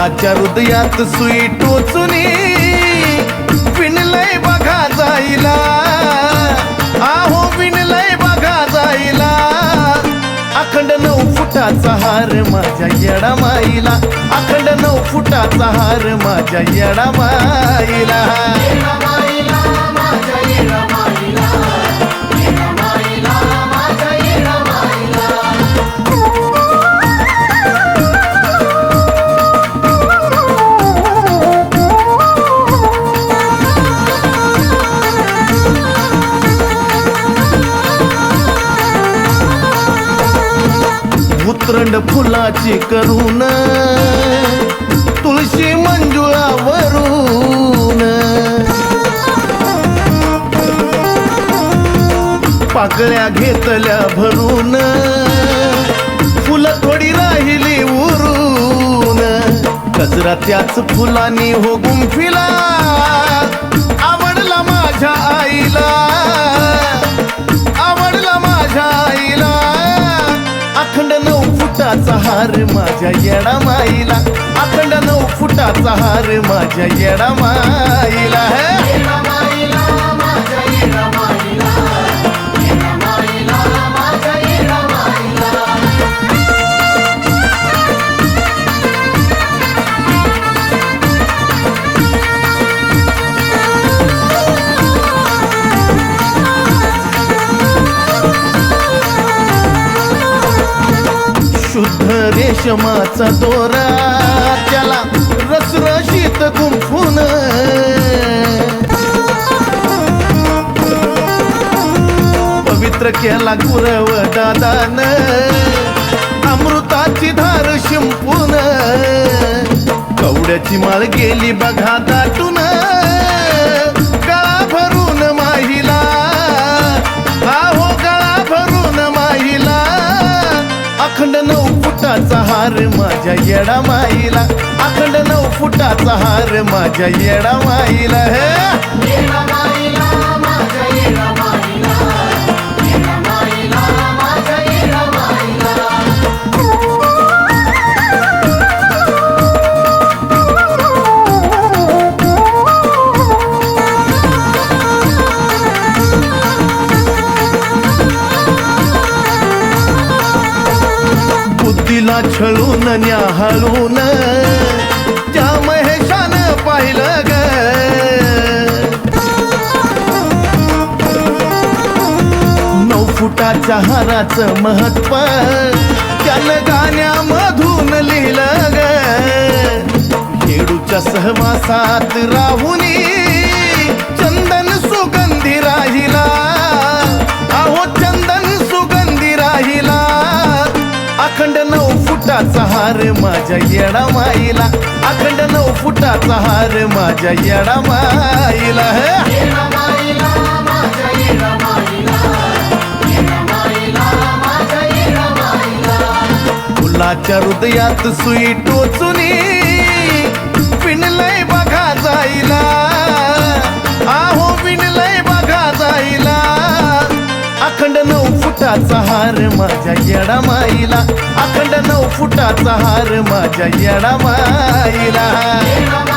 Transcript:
कोणाच्या हृदयात सुई टोचुनी. विणलय बघा जाईला आहो विणलय बघा जाईला अखंड नऊ फुटाचा हार माझ्या येडा माईला. अखंड नऊ फुटाचा हार माझ्या येडा माईला. उत्रंड फुलाची करून तुळशी मंजुळावरून. पाकळ्या घेतल्या भरून फुलं थोडी राहिली उरून. कचरा त्याच फुलानी हो गुंफिला आवडला माझ्या आईला. फुटाचा हार माझ्या येडा माईला. अखंड नऊ फुटाचा हार माझ्या येडा माईला. रेशमाचा दोरा त्याला रसरशीत गुंफून. पवित्र केला गुरव दादान अमृताची धार शिंपून. कवड्याची माळ गेली बघा दाटून. गळा भरून माहिला. आहो गळा भरून माहिला. अखंड नऊ फुटाचा हार माझ्या येडा माईला. अखंड नऊ फुटाचा हार माझ्या येडा माईला. हे! छळून न्याहाळून ज्या महेशानं पाहिलं ग. नऊ फुटाच्या हाराचं महत्त्व त्यानं गाण्यामधून लिहिलं ग. खेडूच्या सहवासात राहुनी फुटाचा हार माझ्या येडा माईला. अखंड नऊ फुटाचा हार माझ्या येडा माईला. फुलाच्या हृदयात सुई टोचुनी विणलय बघा जाईला. आहो विणलय बघा जाईला. अखंड नऊ फुटाचा हार माझ्या येडा माईला. अखंड नऊ फुटाचा हार माझ्या येडा माईला.